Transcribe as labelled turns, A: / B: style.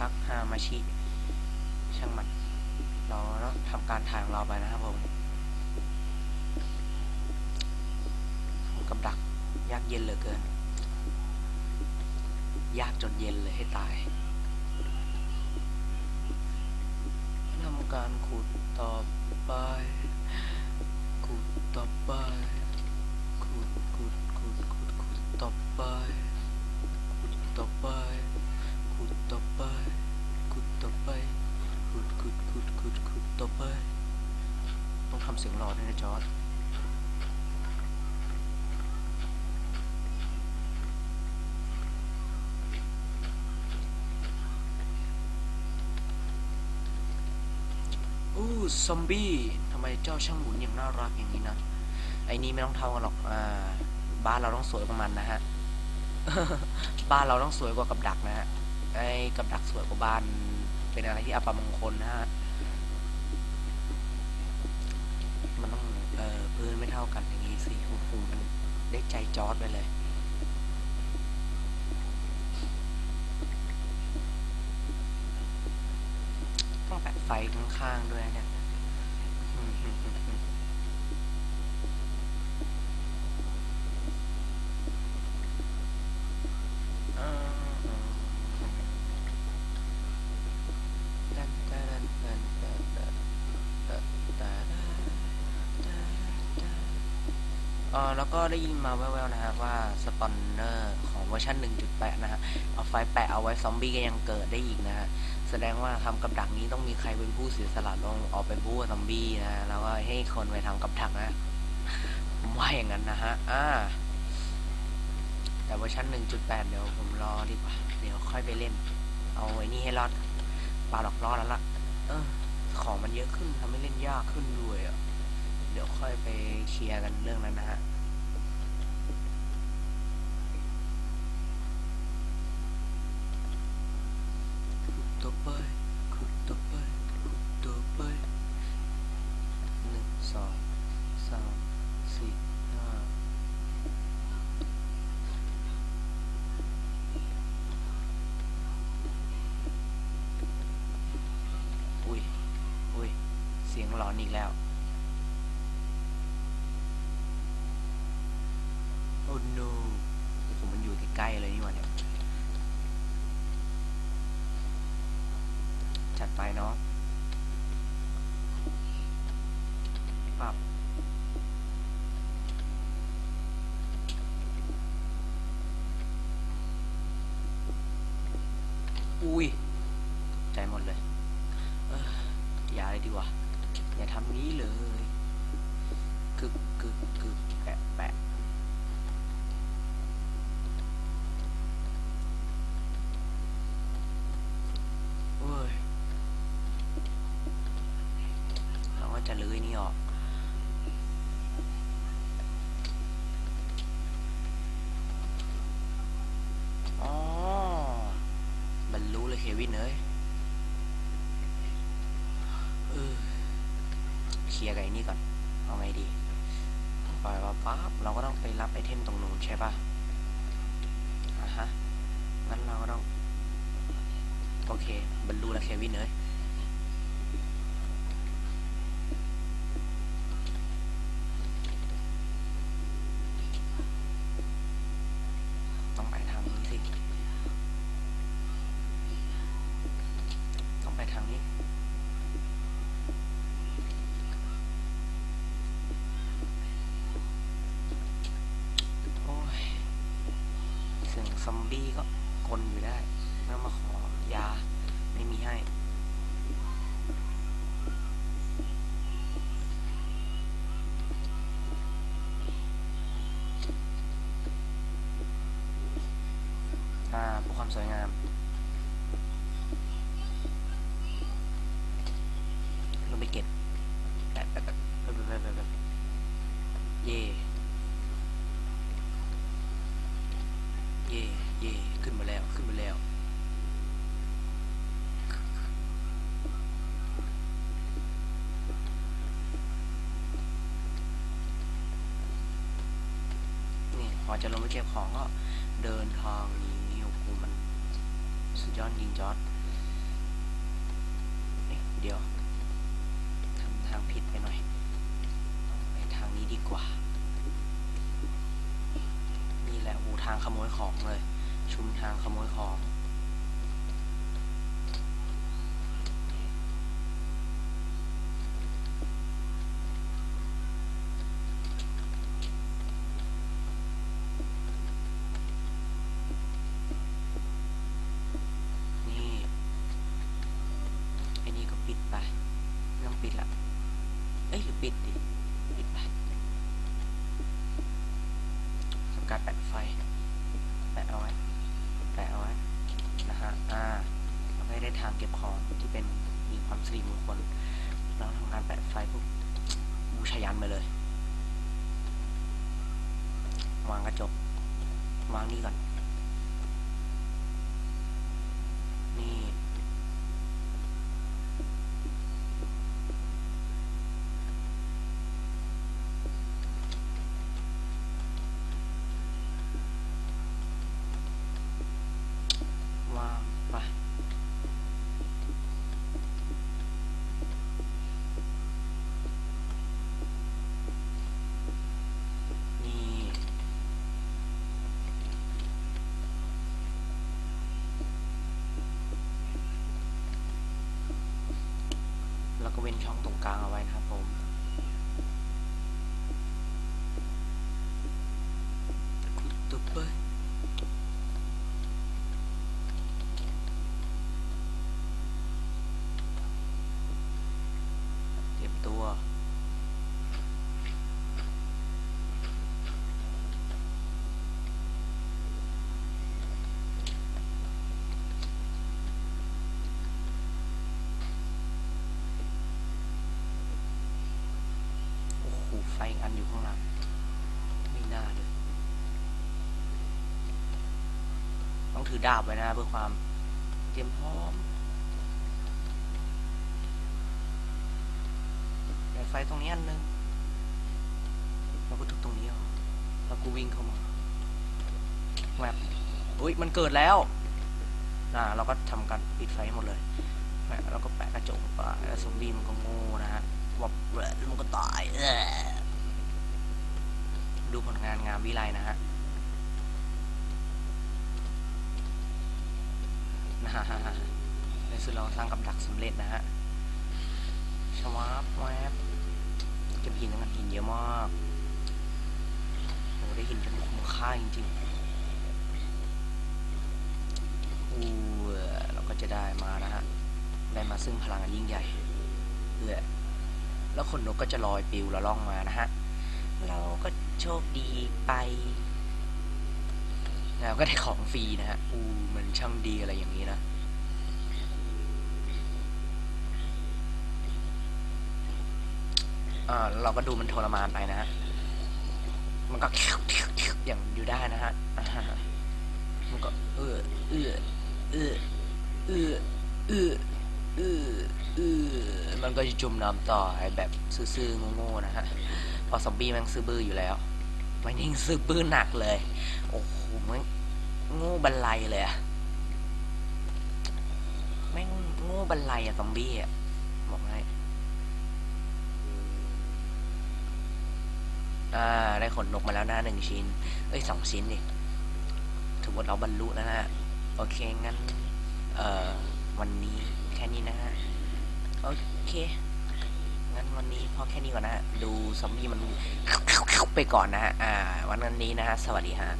A: มาชิ ช่างมัน เราต้องทำการถ่ายของเราไปนะครับผมทำกับดัก ยากเย็นเหลือเกิน ยากจนเย็นเลยให้ตายทำการขุดต่อไป ขุดต่อไป ขุดขุดขุดขุดขุดต่อไป ขุดต่อไป ขุดต่อไป ขุดต่อไป ขุดขุดขุดขุดขุดต่อไป ต้องทำ เสียงหลอดด้วยนะจอร์ดอู้ซอมบี้ทำไมเจ้าช่างหมุนอย่างน่ารักอย่างนี้นะ ไอ้นี่ไม่ต้องเท่ากันหรอก อ่า บ้านเราต้องสวยกว่ามันนะฮะ บ้านเราต้องสวยกว่ากับดักนะฮะ ไอ้กับดักสวยกว่าบ้าน เป็นอะไรที่อัปมงคลนะฮะ มันต้อง เอ่อ พื้นไม่เท่ากันอย่างนี้สิโอ้โหมันได้ใจจอดไปเลย ต้องแปะไฟข้างๆด้วยนะเนี่ย ออแล้วก็ได้ยินมาแว่วๆนะครับว่าสปอนเนอร์ของเวอร์ชัน1.8 นะฮะ เอาไฟแปะเอาไว้ซอมบี้ก็ยังเกิดได้อีกนะฮะ แสดงว่าทำกับดักนี้ต้องมีใครเป็นผู้เสียสละลงออกไปบู๊ซอมบี้นะ แล้วก็ให้คนไปทำกับดักนะผมว่าอย่างนั้นนะฮะ อ่า แต่เวอร์ชัน1.8 เดี๋ยวผมรอดีกว่า เดี๋ยวค่อยไปเล่น เอาไว้นี่ให้รอดปลาหลอกรอดแล้วล่ะ เออ ของมันเยอะขึ้นทำให้เล่นยากขึ้นด้วยอะ เดี๋ยวค่อยไปเคลียร์กันเรื่องนั้นนะฮะ ขุดต่อไปขุดต่อไปขุดต่อไปหนึ่ง สองสามสี่ห้าอุ้ยอุ้ยเสียงหลอนอีกแล้ว โอ้ no ผมมันอยู่ใกล้ๆเลยนี่หว่าเนี่ย จัดไปเนาะปับ อุ้ยตกใจหมดเลยเอออย่าเลยดีกว่า อย่าทำนี้เลยกึกกึกกึกแปะแปะเว้ยเราก็จะเลื้อไอ้นี่ออก อ๋อบรรลุเลยเควินเอ้ยเออ เคลียร์กับไอ้นี่ก่อน เอาไงดี ปล่อยมาปั๊บเราก็ต้องไปรับไอเทมตรงนู้นใช่ปะอะฮะ งั้นเราก็ต้อง โอเค บรรลุแล้วเควินเลย ต้องไปทางนี้สิ ต้องไปทางนี้ โอ้ย เสียงซอม บี้ก็กลอยู่ได้ไม่ต้องมาขอยา ไม่มีให้ อ่าความสวยงาม ลงไปเก็บแปะแปะแปะแปะแปะแปะแปะเย่เย่เย่ขึ้นมาแล้ว ขึ้นมาแล้ว พอจะลงไปเก็บของก็เดินทางนี้โอ้โหมันสุดยอดยิงจอร์ดเดี๋ยวทำทางผิดไปหน่อยไปทางนี้ดีกว่า นี่แหละอูทางขโมยของเลย ชุมทางขโมยของ นี่ไอ้นี่ก็ปิดไปไม่ต้องปิดละ เอ้ยหรือปิดดิ ปิดไปทำการแปะไฟ แปะเอาไว้ แปะเอาไว้ นะฮะ อ่าเราไม่ได้ทางเก็บของที่เป็นมีความสิริมงคลเราทำการแปะไฟพวกบูชายันไปเลย วางกระจก วางนี่ก่อน วางไป นี่ แล้ว ก็เว้นช่องตรงกลางเอาไว้นะครับผมตุ๊บเบยเตรียมตัว โอ้โห ไฟอีกอั นอยู่ข้างหลังไม่น่าเลยต้องถือดาบไว้นะเพื่อความเตรียมพร้อมเปิดไฟตรงนี้อันหนึงแล้วก็ทุบตรงนี้เอาแล้วกูวิ่งเข้ามาแวบอุ้ยมันเกิดแล้วอ่าเราก็ทำการปิดไฟหมดเลยแวะแล้วก็แปะกระจกไปแล้วซอมบี้มันก็โง่นะฮะวับแล้วมันก็ตายเออ ดูผลงานงามวิไลนะฮะนะฮะในสุดเราสร้างกับดักสำเร็จนะฮะชวาบแวบเก็บหินกันหินเยอะมากโอ้ได้หินจนคุ้มค่าจริงๆอู้เราก็จะได้มานะฮะ ได้มาซึ่งพลังอันยิ่งใหญ่เพื่อแล้วขนนกก็จะลอยปลิวล้วล่องมานะฮะ เราก็โชคดีไปแล้วก็ได้ของฟรีนะฮะ อูมันช่างดีอะไรอย่างนี้นะ อ่า เราก็ดูมันทรมานไปนะฮะ มันก็อย่างอยู่ได้นะฮะ มันก็เออเออเออเออเออเออมันก็จะจมน้ำต่อแบบซื่อๆโง่ๆนะฮะ พอซอมบี้แมันซื่อบื้ออยู่แล้วมันยิ่งซื่อบื้อหนักเลย โอ้โหมันง่บันไลเลยอะแม่งโง่บันไลอะซอมบี้อะบอกให้อ่าได้ขนนกมาแล้วนะหนึ่งชิ้น เอ้ยสองชิ้นดิถือว่าเราบรรลุแล้วนะโอเคงั้น เอ่อ วันนี้แค่นี้นะฮะ โอเค งั้นวันนี้พอแค่นี้ก่อนนะฮะ ดูซอมบี้มันไปก่อนนะฮะ อ่า วันนี้นะฮะ สวัสดีฮะ